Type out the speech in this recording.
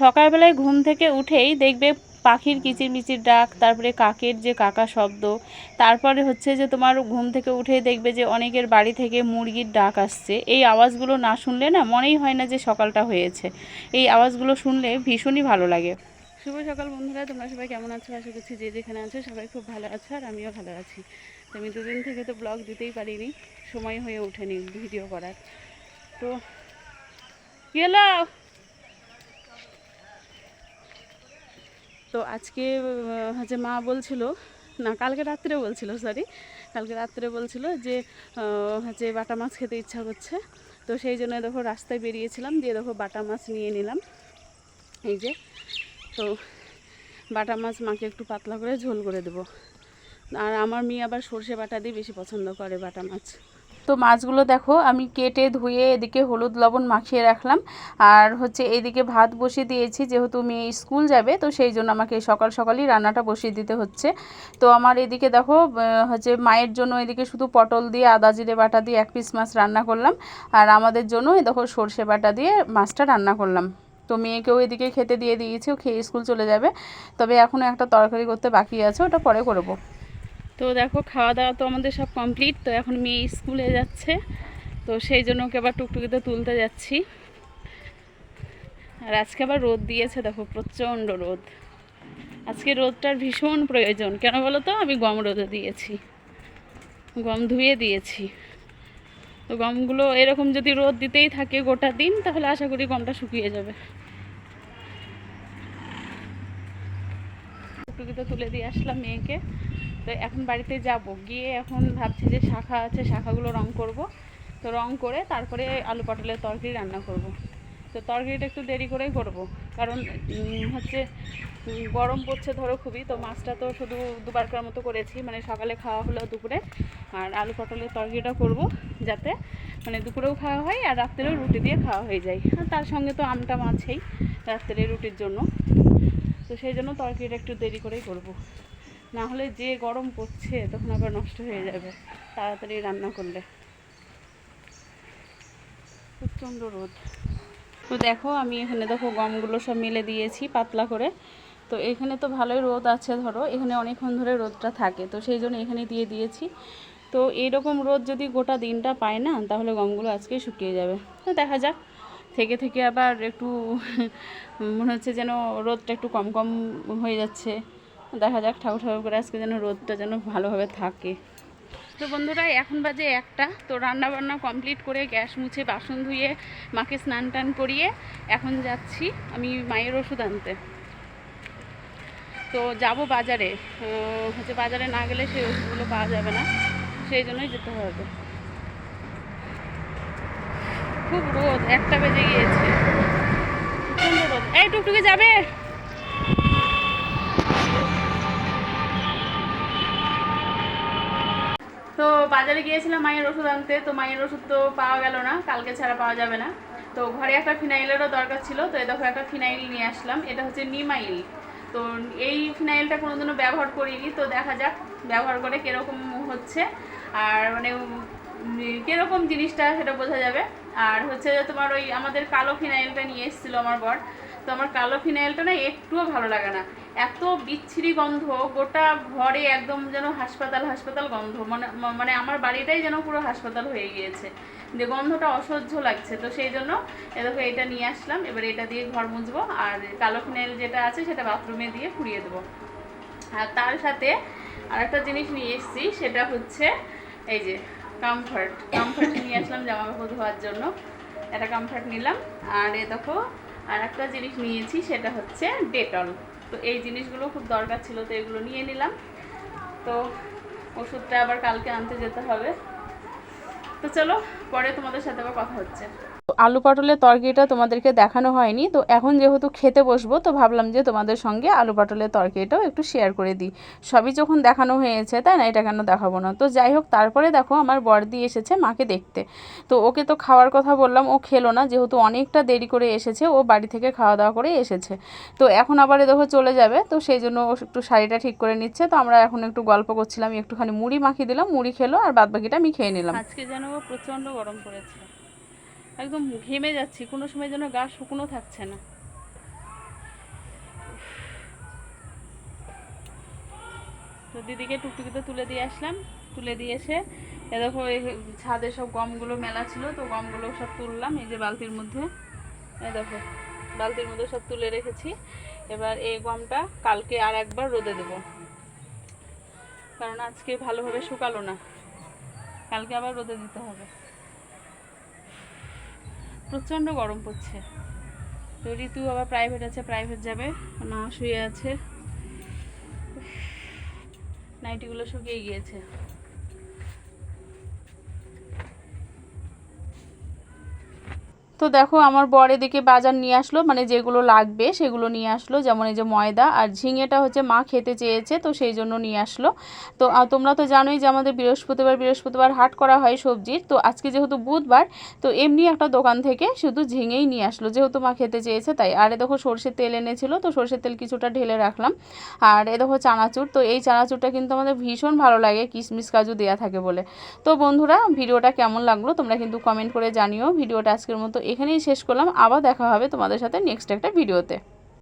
সকালবেলায় ঘুম থেকে উঠেই দেখবে পাখির কিচিরমিচির ডাক, তারপরে কাকের যে কাকা শব্দ, তারপরে হচ্ছে যে তোমার ঘুম থেকে উঠেই দেখবে যে অনেকের বাড়ি থেকে মুরগির ডাক আসছে। এই আওয়াজগুলো না শুনলে না মনেই হয় না যে সকালটা হয়েছে। এই আওয়াজগুলো শুনলে ভীষণই ভালো লাগে। শুভ সকাল বন্ধুরা, তোমরা সবাই কেমন আছো? আশা করছি যে যেখানে আছো সবাই খুব ভালো আছো আর আমিও ভালো আছি। আমি দুদিন থেকে তো ব্লগ দিতেই পারিনি, সময় হয়ে ওঠেনি ভিডিও করার। তো কি তো আজকে হচ্ছে মা বলছিল, না, কালকে রাত্রে বলছিল সরি কালকে রাত্রে বলছিল যে হচ্ছে বাটা মাছ খেতে ইচ্ছা করছে। তো সেই জন্য দেখো রাস্তায় বেরিয়েছিলাম, দিয়ে দেখো বাটা মাছ নিয়ে নিলাম। এই যে, তো বাটা মাছ মাকে একটু পাতলা করে ঝোল করে দেবো। আর আমার মেয়ে আবার সর্ষে বাটা দিয়ে বেশি পছন্দ করে বাটা মাছ। তো মাছগুলো দেখো আমি কেটে ধুয়ে এদিকে হলুদ লবণ মাখিয়ে রাখলাম। আর হচ্ছে এদিকে ভাত বসিয়ে দিয়েছি, যেহেতু মেয়ে স্কুল যাবে, তো সেই জন্য আমাকে সকাল সকালই রান্নাটা বসিয়ে দিতে হচ্ছে। তো আমার এদিকে দেখো হচ্ছে মায়ের জন্য এদিকে শুধু পটল দিয়ে, আদা জিরে বাটা দিয়ে এক পিস মাছ রান্না করলাম। আর আমাদের জন্য দেখো সর্ষে বাটা দিয়ে মাছটা রান্না করলাম। তো মেয়েকেও এদিকে খেতে দিয়ে দিয়েছি, ও খেয়ে স্কুল চলে যাবে। তবে এখনও একটা তরকারি করতে বাকি আছে, ওটা পরে করব তো দেখো খাওয়া দাওয়া তো আমাদের সব কমপ্লিট তো এখন মেয়ে স্কুলে যাচ্ছে। তো সেই জন্য ওকে আবার টুকটুকিতে তুলতে যাচ্ছি। আর আজকে আবার রোদ দিয়েছে, দেখো, প্রচণ্ড রোদ। আজকে রোদটার ভীষণ প্রয়োজন। কেন বলো তো? আমি গম রোদে দিয়েছি। গম ধুয়ে দিয়েছি। তো গমগুলো এরকম যদি রোদ দিতেই থাকে গোটা দিন, তাহলে আশা করি গমটা শুকিয়ে যাবে। টুকটুকিতে তুলে দিয়ে আসলাম মেয়েকে। তো এখন বাড়িতে যাব। গিয়ে এখন ভাবছি যে শাখা আছে, শাখাগুলো রং করব। তো রং করে তারপরে আলু পটলের তরকারি রান্না করব। তো তরকারিটা একটু দেরি করেই করব। কারণ হচ্ছে গরম পড়ছে ধরো খুবই, তো মাছটা তো শুধু দুবার করার মতো করেছি। মানে সকালে খাওয়া হলো দুপুরে, আর আলু পটলের তরকারিটা করব যাতে মানে দুপুরেও খাওয়া হয় আর রাত্রেও রুটি দিয়ে খাওয়া হয়ে যায়। আর তার সঙ্গে তো আমটা মাছেই রাত্রে রুটির জন্য। তো সেই জন্য তরকারিটা একটু দেরি করেই করব। না হলে যে গরম পড়ছে, তখন আবার নষ্ট হয়ে যাবে। তাড়াতাড়ি রান্না করলে। প্রচণ্ড রোদ। তো দেখো, আমি এখানে দেখো গমগুলো সব মেলে দিয়েছি পাতলা করে। তো এখানে তো ভালোই রোদ আছে, ধরো। এখানে অনেকক্ষণ ধরে রোদটা থাকে। তো সেই জন্য এখানে দিয়ে দিয়েছি। তো এইরকম রোদ যদি গোটা দিনটা পায় না, তাহলে গমগুলো আজকে শুকিয়ে যাবে। তো দেখা যাক। থেকে থেকে আবার একটু, মনে হচ্ছে যেন রোদটা একটু কম কম হয়ে যাচ্ছে। দেখা যাক ঠাকুর ঠাকুর করে আজকে যেন রোদটা যেন ভালোভাবে থাকে। তো বন্ধুরা, এখন বাজে একটা। তো রান্না বান্না কমপ্লিট করে গ্যাস মুছে বাসন ধুয়ে মাকে স্নান টান করিয়ে এখন যাচ্ছি আমি মায়ের ওষুধ আনতে। তো যাব বাজারে। হচ্ছে বাজারে না গেলে সেই ওষুধগুলো পাওয়া যাবে না। সেই জন্যই যেতে হবে। খুব রোদ, একটা বেজে গিয়েছে। রোদ। এই টুকটুকে যাবে? তো বাজারে গিয়েছিলাম মায়ের ওষুধ আনতে, তো মায়ের ওষুধ তো পাওয়া গেল না, কালকে ছাড়া পাওয়া যাবে না। তো ঘরে একটা ফিনাইলেরও দরকার ছিল, তো এই দেখো একটা ফিনাইল নিয়ে আসলাম, এটা হচ্ছে নিমাইল। তো এই ফিনাইলটা কোনোদিনও ব্যবহার করিনি, তো দেখা যাক ব্যবহার করে কীরকম হচ্ছে। আর মানে কীরকম জিনিসটা সেটা বোঝা যাবে। আর হচ্ছে যে তোমার ওই আমাদের কালো ফিনাইলটা নিয়ে এসেছিল আমার বর তো আমার কালো ফিনাইলটা না একটুও ভালো লাগে না। এত বিচ্ছিরি গন্ধ, গোটা ঘরে একদম যেন হাসপাতাল হাসপাতাল গন্ধ। মানে মানে আমার বাড়িটাই যেন পুরো হাসপাতাল হয়ে গিয়েছে। যে গন্ধটা অসহ্য লাগছে। তো সেই জন্য এ দেখো এটা নিয়ে আসলাম। এবার এটা দিয়ে ঘর মুছবো আর কালো ফিনাইল যেটা আছে সেটা বাথরুমে দিয়ে ফুরিয়ে দেবো। আর তার সাথে আরেকটা জিনিস নিয়ে এসেছি, সেটা হচ্ছে এই যে কমফর্ট কমফর্ট নিয়ে আসলাম জামা কাপড় ধোয়ার জন্য। একটা কমফর্ট নিলাম। আর এ দেখো আর একটা জিনিস নিয়েছি, সেটা হচ্ছে ডেটল। তো এই জিনিসগুলো খুব দরকার ছিল, তো এগুলো নিয়ে নিলাম। তো ওষুধটা আবার কালকে আনতে যেতে হবে। তো চলো, পরে তোমাদের সাথে আবার কথা হচ্ছে। আলু পটলের তরকারিটা তোমাদেরকে দেখানো হয়নি, তো এখন যেহেতু খেতে বসবো, তো ভাবলাম যে তোমাদের সঙ্গে আলু পটলের তরকারিটাও একটু শেয়ার করে দিই। সবই যখন দেখানো হয়েছে, তাই না? এটা কেন দেখাবো না? তো যাই হোক, তারপরে দেখো আমার বর্দি এসেছে মাকে দেখতে। তো ওকে তো খাওয়ার কথা বললাম, ও খেলো না, যেহেতু অনেকটা দেরি করে এসেছে, ও বাড়ি থেকে খাওয়া দাওয়া করে এসেছে। তো এখন আবার দেখো চলে যাবে, তো সেই জন্য ও একটু শাড়িটা ঠিক করে নিচ্ছে। তো আমরা এখন একটু গল্প করছিলাম, একটুখানি মুড়ি মাখিয়ে দিলাম, মুড়ি খেলো, আর বাদ বাকিটা আমি খেয়ে নিলাম। আজকে যেন প্রচণ্ড গরম পড়েছে। একদম ঘেমে যাচ্ছি, কোনো সময় যেন গা শুকনো থাকছে না। তো দিদিকে টুকটুকিতে তুলে দিয়ে আসলাম, তুলে দিয়ে এসে, এ দেখো ছাদে সব গমগুলো মেলা ছিল, তো গমগুলো সব তুললাম, এই যে বালতির মধ্যে। এ দেখো, বালতির মধ্যে সব তুলে রেখেছি। এবার এই গমটা কালকে আর একবার রোদে দেব। কারণ আজকে ভালোভাবে শুকালো না। কালকে আবার রোদে দিতে হবে। প্রচণ্ড গরম পড়ছে। তো ঋতু আবার প্রাইভেট আছে প্রাইভেট যাবে। না, শুয়ে আছে। নাইটিগুলো শুকিয়ে গিয়েছে। তো দেখো আমার বর এদিকে বাজার নিয়ে আসলো মানে যেগুলো লাগবে সেগুলো নিয়ে আসলো, যেমন এই যে ময়দা আর ঝিঙেটা হচ্ছে মা খেতে চেয়েছে, তো সেই জন্য নিয়ে আসলো। তো তোমরা তো জানোই যে আমাদের বৃহস্পতিবার বৃহস্পতিবার হাট করা হয় সবজির, তো আজকে যেহেতু বুধবার, তো এমনি একটা দোকান থেকে শুধু ঝিঙেই নিয়ে আসলো, যেহেতু মা খেতে চেয়েছে তাই। আর এ দেখো সর্ষের তেল এনেছিল, তো সর্ষের তেল কিছুটা ঢেলে রাখলাম। আর এ দেখো চানাচুর, তো এই চানাচুরটা কিন্তু আমাদের ভীষণ ভালো লাগে, কিশমিশ কাজু দেওয়া থাকে বলে। তো বন্ধুরা, ভিডিওটা কেমন লাগল তোমরা কিন্তু কমেন্ট করে জানিও। ভিডিওটা আজকের মতো এখানেই শেষ করলাম। আবার দেখা হবে তোমাদের সাথে নেক্সট একটা ভিডিওতে।